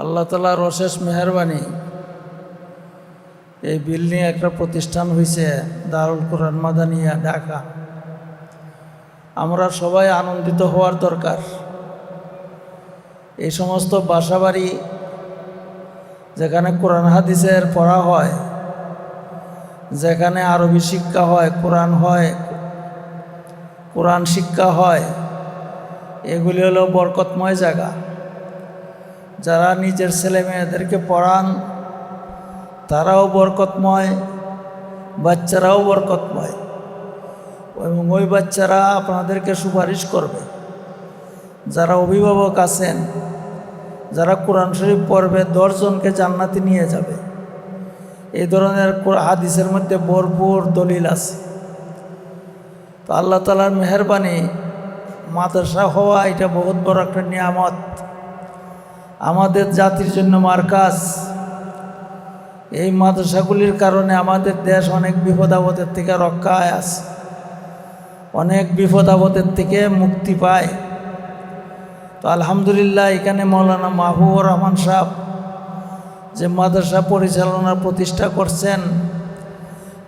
আল্লাহ তালার অশেষ মেহরবানি। এই বিল্ডিং একটা প্রতিষ্ঠান হয়েছে দারুল কোরআন মাদানিয়া, ঢাকা। আমরা সবাই আনন্দিত হওয়ার দরকার। এই সমস্ত বাসাবাড়ি যেখানে কোরআন হাদিসের পড়া হয়, যেখানে আরবি শিক্ষা হয়, কোরআন হয়, কোরআন শিক্ষা হয়, এগুলি হলো বরকতময় জায়গা। যারা নিজের ছেলে মেয়েদেরকে পড়ান, তারাও বরকতময়, বাচ্চারাও বরকতময়। এবং ওই বাচ্চারা আপনাদেরকে সুপারিশ করবে। যারা অভিভাবক আছেন, যারা কোরআন শরীফ পড়বে দশজনকে জান্নাতে নিয়ে যাবে। এই ধরনের হাদিসের মধ্যে ভরপুর দলিল আছে। তো আল্লাহ তালার মেহরবানি মাদ্রাসা হওয়া এটা বহুত বড় একটা নিয়ামত। আমাদের জাতির জন্য মার্কাজ এই মাদ্রাসাগুলির কারণে আমাদের দেশ অনেক বিপদ আপদের থেকে রক্ষায় আছে। অনেক বিপদ আপদের থেকে মুক্তি পায়। তো আলহামদুলিল্লাহ, এখানে মৌলানা মাহবুবুর রহমান সাহেব যে মাদ্রাসা পরিচালনা প্রতিষ্ঠা করছেন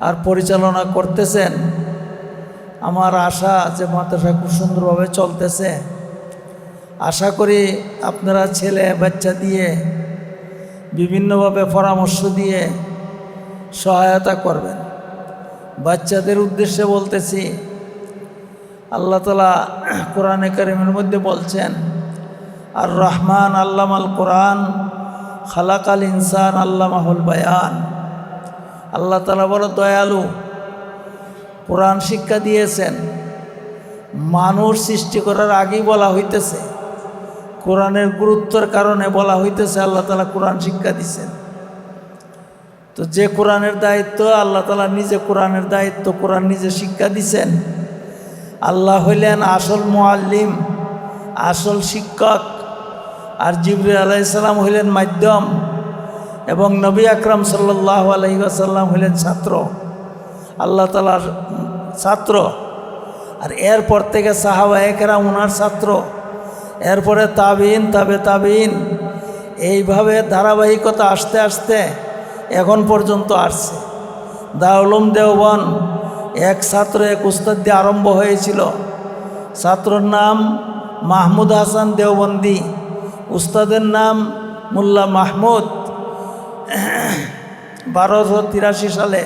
আর পরিচালনা করতেছেন, আমার আশা যে মাদ্রাসা খুব সুন্দরভাবে চলতেছে। আশা করি আপনারা ছেলে, বাচ্চা দিয়ে বিভিন্নভাবে পরামর্শ দিয়ে সহায়তা করবেন। বাচ্চাদের উদ্দেশ্যে বলতেছি, আল্লাহ তালা কোরআনে কারিমের মধ্যে বলছেন আর রহমান আল্লামাল কোরআন, খালাকাল ইনসান আল্লামাহুল বায়ান। আল্লাহ তালা বড় দয়ালু, কোরআন শিক্ষা দিয়েছেন। মানুষ সৃষ্টি করার আগেই বলা হইতেছে কোরআনের গুরুত্বের কারণে বলা হইতেছে, আল্লাহ তালা কোরআন শিক্ষা দিছেন। তো যে কোরআনের দায়িত্ব, আল্লাহ তালা নিজে কোরআনের দায়িত্ব, কোরআন নিজে শিক্ষা দিছেন। আল্লাহ হইলেন আসল মোয়াল্লিম আসল শিক্ষক। আর জিবরি আলাইসাল্লাম হইলেন মাধ্যম এবং নবী আকরাম সাল্লাহ আলহিহাসাল্লাম হইলেন ছাত্র। আল্লাহ তালার ছাত্র। আর এরপর থেকে সাহাবা একেরা ওনার ছাত্র। এরপরে তাবিন, তাবে তাবিন। এইভাবে ধারাবাহিকতা আসতে আসতে এখন পর্যন্ত আসছে। দাউলুম দেওবন এক ছাত্র এক উস্তাদ দিয়ে আরম্ভ হয়েছিল। ছাত্রর নাম মাহমুদ হাসান দেওবন্দি, উস্তাদের নাম মোল্লা মাহমুদ। বারোশো তিরাশি সালে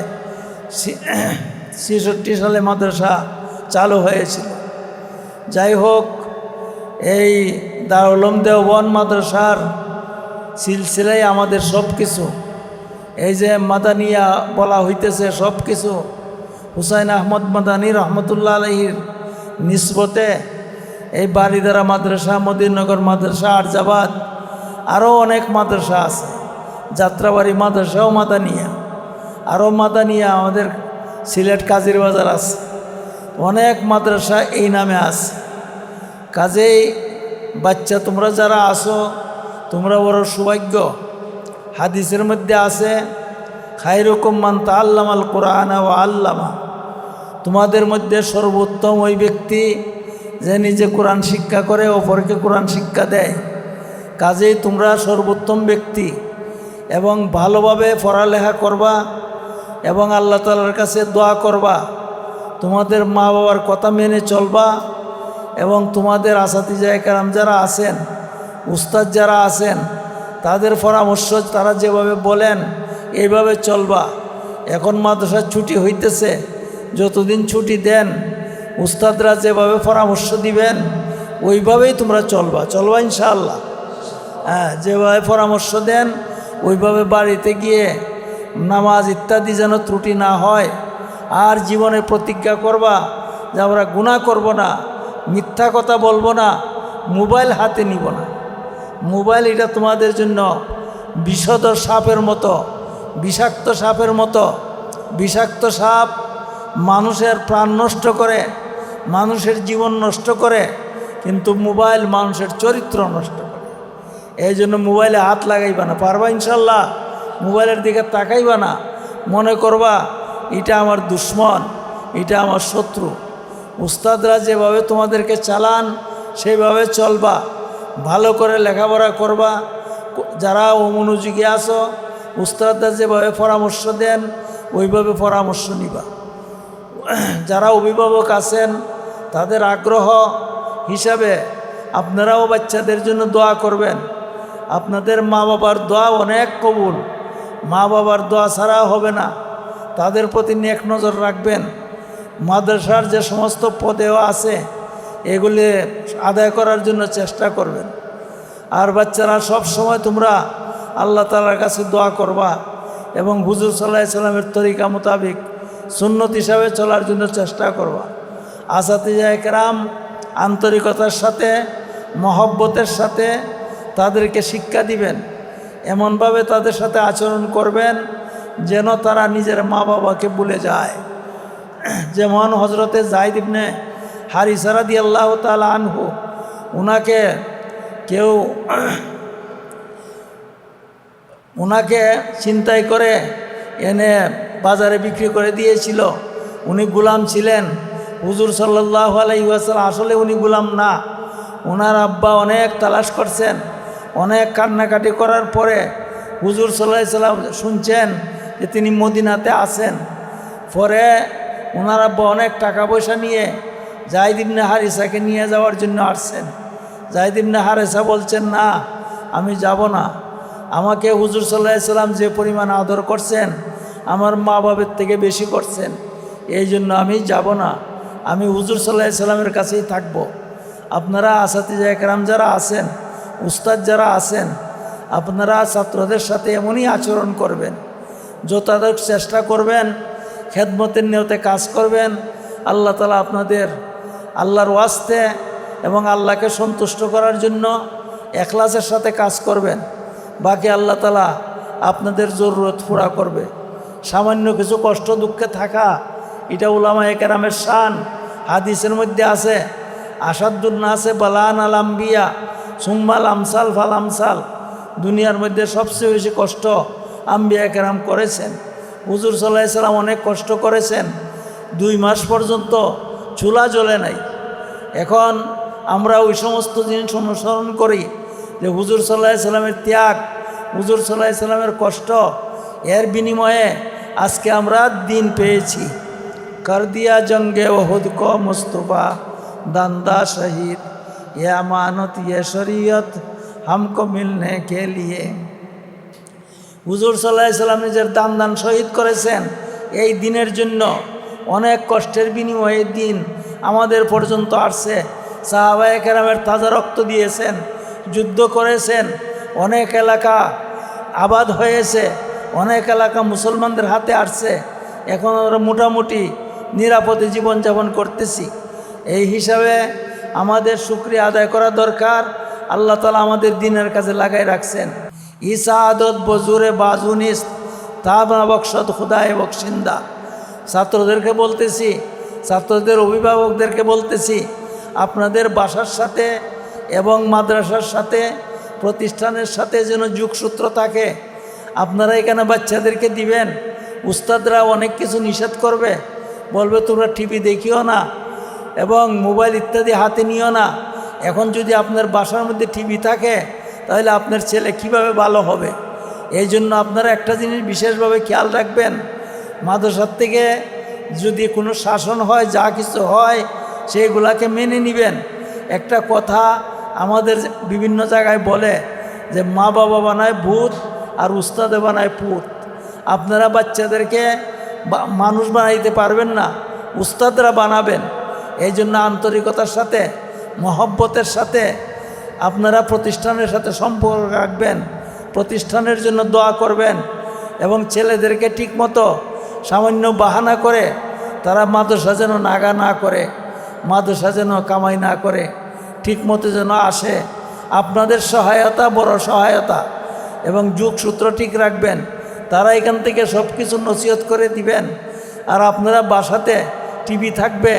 ছেষট্টি সালে মাদ্রাসা চালু হয়েছিল। যাই হোক এই দারুলম দেওবন মাদ্রাসার সিলসিলাই আমাদের সব কিছু। এই যে মাদানিয়া বলা হইতেছে সব কিছু। হুসাইন আহমদ মাদানী রহমতুল্লাহ আলহির নিসবতে এই বাড়িদারা মাদ্রাসা মদিননগর মাদ্রাসা, আরজাবাদ, আরও অনেক মাদ্রাসা আছে। যাত্রাবাড়ি মাদ্রাসাও মাদানিয়া। আরও মাদানিয়া আমাদের সিলেট কাজির বাজার আছে। অনেক মাদ্রাসা এই নামে আছে। কাজেই বাচ্চা, তোমরা যারা আসো তোমরা বড় সৌভাগ্য। হাদিসের মধ্যে আছে খাইরকম মান তা আল্লামাল কোরআন ও আল্লামা। তোমাদের মধ্যে সর্বোত্তম ওই ব্যক্তি যে নিজে কোরআন শিক্ষা করে, অপরকে কোরআন শিক্ষা দেয়। কাজেই তোমরা সর্বোত্তম ব্যক্তি এবং ভালোভাবে পড়ালেখা করবা এবং আল্লাহ তালার কাছে দোয়া করবা। তোমাদের মা বাবার কথা মেনে চলবা। এবং তোমাদের আসাতিজা একরাম যারা আছেন, উস্তাদ যারা আছেন, তাদের পরামর্শ তারা যেভাবে বলেন, এইভাবে চলবা। এখন মাদ্রাসার ছুটি হইতেছে, যতদিন ছুটি দেন, উস্তাদরা যেভাবে পরামর্শ দিবেন, ওইভাবেই তোমরা চলবা। চলবা ইনশাআল্লাহ। হ্যাঁ যেভাবে পরামর্শ দেন, ওইভাবে বাড়িতে গিয়ে নামাজ ইত্যাদি যেন ত্রুটি না হয়, আর জীবনে প্রতিজ্ঞা করবা যে আমরা গুণা করব না। মিথ্যা কথা বলব না, মোবাইল হাতে নিব না। মোবাইল এটা তোমাদের জন্য বিষদ সাপের মতো, বিষাক্ত সাপের মতো। বিষাক্ত সাপ মানুষের প্রাণ নষ্ট করে, মানুষের জীবন নষ্ট করে, কিন্তু মোবাইল মানুষের চরিত্র নষ্ট করে। এই জন্য মোবাইলে হাত লাগাইবা না। পারবা ইনশাল্লাহ? মোবাইলের দিকে তাকাইবা না। মনে করবা, এটা আমার দুশ্মন, এটা আমার শত্রু। উস্তাদরা যেভাবে তোমাদেরকে চালান সেইভাবে চলবা। ভালো করে লেখাপড়া করবা। যারা অমনোযোগী আছো, উস্তাদরা যেভাবে পরামর্শ দেন, ওইভাবে পরামর্শ নিবা। যারা অভিভাবক আছেন, তাদের আগ্রহ হিসাবে আপনারাও বাচ্চাদের জন্য দোয়া করবেন। আপনাদের মা বাবার দোয়া অনেক কবুল। মা বাবার দোয়া ছাড়া হবে না। তাদের প্রতি নেক নজর রাখবেন। মাদ্রাসার যে সমস্ত পদেও আছে, এগুলি আদায় করার জন্য চেষ্টা করবেন। আর বাচ্চারা, সব সময় তোমরা আল্লাহ তালার কাছে দোয়া করবা এবং হুজুর সাল্লাহ সাল্লামের তরিকা মোতাবিক সুন্নত হিসাবে চলার জন্য চেষ্টা করবা। আসাতিজা একরাম আন্তরিকতার সাথে, মহব্বতের সাথে তাদেরকে শিক্ষা দিবেন। এমনভাবে তাদের সাথে আচরণ করবেন যেন তারা নিজের মা বাবাকে ভুলে যায়। যেমন হজরতে জাহিদ ইবনে হারিসারা দি আল্লাহ তালা আনহু ওনাকে কেউ ওনাকে চিন্তাই করে এনে বাজারে বিক্রি করে দিয়েছিল। উনি গুলাম ছিলেন। হুজুর সাল্লাহ আলাইসাল আসলে উনি গুলাম না। ওনার আব্বা অনেক তালাশ করছেন, অনেক কান্নাকাটি করার পরে হুজুর সাল্লাহ সাল্লাম শুনছেন যে তিনি মদিনাতে আছেন। পরে ওনার অনেক টাকা পয়সা নিয়ে জাহিদিবনে হারিসাকে নিয়ে যাওয়ার জন্য আসছেন। জাহিদিবনে হারিসা বলছেন, না, আমি যাব না। আমাকে হুজুর সাল্লাহ সাল্লাম যে পরিমাণ আদর করছেন, আমার মা বাবার থেকে বেশি করছেন। এই জন্য আমি যাব না। আমি হুজুর সাল্লাহ সাল্লামের কাছেই থাকব। আপনারা আসাতিজা একরাম যারা আছেন, উস্তাদ যারা আছেন, আপনারা ছাত্রদের সাথে এমনই আচরণ করবেন। যথাযথ চেষ্টা করবেন খেদমতের নিয়তে কাজ করবেন। আল্লাহ তালা আপনাদের আল্লাহর ওয়াস্তে এবং আল্লাহকে সন্তুষ্ট করার জন্য এখলাসের সাথে কাজ করবেন। বাকি আল্লাহ তালা আপনাদের জরুরত পুরা করবে। সামান্য কিছু কষ্ট দুঃখে থাকা, এটা উলামা একরামের শান। হাদিসের মধ্যে আছে আসাদুল্না আছে বালান আল আম্বিয়া, সুম্মাল আমসাল ফাল আমসাল। দুনিয়ার মধ্যে সবচেয়ে বেশি কষ্ট আম্বিয়া একরাম করেছেন। হুজুর সাল্লাহ সাল্লাম অনেক কষ্ট করেছেন দুই মাস পর্যন্ত চুলা জ্বলে নাই এখন আমরা ওই সমস্ত জিনিস অনুসরণ করি যে হুজুর সাল্লাহ সাল্লামের ত্যাগ হুজুর সাল্লাহ সাল্লামের কষ্ট এর বিনিময়ে আজকে আমরা দিন পেয়েছি কর দিয়া জঙ্গে ওহুদ ক মুস্তফা দান্দা শহীদ ये अमानत ये शरीयत हमको मिलने के लिए হুজুর সাল্লাহ সাল্লাম নিজের দান দান শহীদ করেছেন। এই দিনের জন্য অনেক কষ্টের বিনিময়ে দিন আমাদের পর্যন্ত আসছে। সাহাবায় কেরামের তাজা রক্ত দিয়েছেন, যুদ্ধ করেছেন, অনেক এলাকা আবাদ হয়েছে, অনেক এলাকা মুসলমানদের হাতে আসছে। এখন আমরা মোটামুটি নিরাপদে জীবনযাপন করতেছি। এই হিসাবে আমাদের শুক্রিয়া আদায় করা দরকার। আল্লাহ তালা আমাদের দিনের কাছে লাগাই রাখছেন। ঈসা আদত বজুরে বাজুনিস তাবা বকশত খুদায় বকশিন্দা। ছাত্রদেরকে বলতেছি, ছাত্রদের অভিভাবকদেরকে বলতেছি, আপনাদের বাসার সাথে এবং মাদ্রাসার সাথে, প্রতিষ্ঠানের সাথে যেন যুগসূত্র থাকে। আপনারা এখানে বাচ্চাদেরকে দিবেন, উস্তাদরা অনেক কিছু নিষেধ করবে। বলবে, তোমরা টিভি দেখিও না এবং মোবাইল ইত্যাদি হাতে নিও না। এখন যদি আপনার বাসার মধ্যে টিভি থাকে তাহলে আপনার ছেলে কীভাবে ভালো হবে? এই জন্য আপনারা একটা জিনিস বিশেষভাবে খেয়াল রাখবেন। মাদ্রাসার থেকে যদি কোনো শাসন হয়, যা কিছু হয় সেইগুলাকে মেনে নেবেন। একটা কথা আমাদের বিভিন্ন জায়গায় বলে যে, মা বাবা বানায় ভূত আর উস্তাদে বানায় পুত। আপনারা বাচ্চাদেরকে মানুষ বানাইতে পারবেন না, উস্তাদরা বানাবেন। এই জন্য আন্তরিকতার সাথে, মহব্বতের সাথে আপনারা প্রতিষ্ঠানের সাথে সম্পর্ক রাখবেন, প্রতিষ্ঠানের জন্য দোয়া করবেন এবং ছেলেদেরকে ঠিকমতো সামান্য বাহানা করে তারা মাদ্রাসা যেন নাগা না করে, মাদ্রাসা যেন কামাই না করে, ঠিকমতো যেন আসে। আপনাদের সহায়তা বড় সহায়তা এবং যুগসূত্র ঠিক রাখবেন, তারা এখান থেকে সব কিছু নসিহত করে দিবেন। আর আপনারা বাসাতে টিভি থাকবে,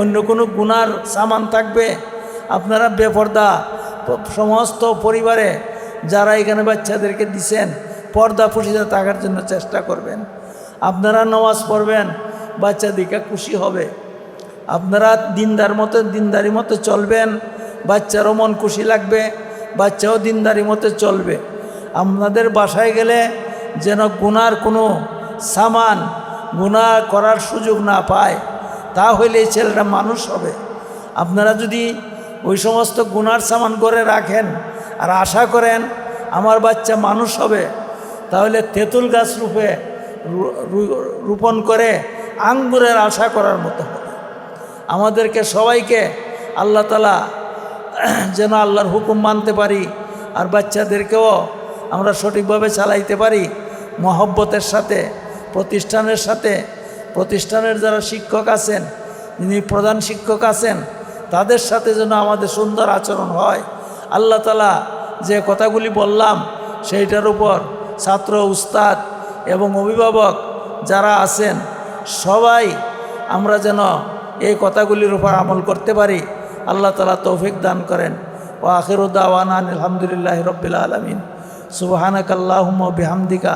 অন্য কোনো গুনার সামান থাকবে, আপনারা বেপর্দা সমস্ত পরিবারে যারা এখানে বাচ্চাদেরকে দিছেন, পর্দা ফুসিতে থাকার জন্য চেষ্টা করবেন। আপনারা নামাজ পড়বেন বাচ্চাদিকে খুশি হবে। আপনারা দিনদার মতো, দিনদারি মতো চলবেন, বাচ্চারও মন খুশি লাগবে, বাচ্চাও দিনদারি মতো চলবে। আপনাদের বাসায় গেলে যেন গুনার কোনো সামান, গুনাহ করার সুযোগ না পায় তা হইলে ছেলেটা মানুষ হবে। আপনারা যদি ওই সমস্ত গুনার সামান করে রাখেন। আর আশা করেন, আমার বাচ্চা মানুষ হবে। তাহলে তেঁতুল গাছ রূপে রোপণ করে আঙ্গুরের আশা করার মতো হবে। আমাদেরকে সবাইকে আল্লাহ তালা যেন আল্লাহর হুকুম মানতে পারি, আর বাচ্চাদেরকেও আমরা সঠিকভাবে চালাইতে পারি। মহব্বতের সাথে, প্রতিষ্ঠানের সাথে, প্রতিষ্ঠানের যারা শিক্ষক আছেন, যিনি প্রধান শিক্ষক আছেন তাদের সাথে যেন আমাদের সুন্দর আচরণ হয়। আল্লাহ তালা যে কথাগুলি বললাম, সেইটার উপর ছাত্র, উস্তাদ এবং অভিভাবক যারা আছেন, সবাই আমরা যেন এই কথাগুলির উপর আমল করতে পারি। আল্লাহ তালা তৌফিক দান করেন। ও আখিরুদ্দাওয়ান আলহামদুলিল্লাহ রবিল আলমিন। সুবাহানক আল্লাহম বিহামদিকা।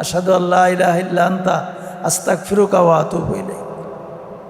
আসাদু আল্লাহ ইলাহ ইল্লা আন্তা। আস্তাক ফিরুকা ওয়াতুব ইলাই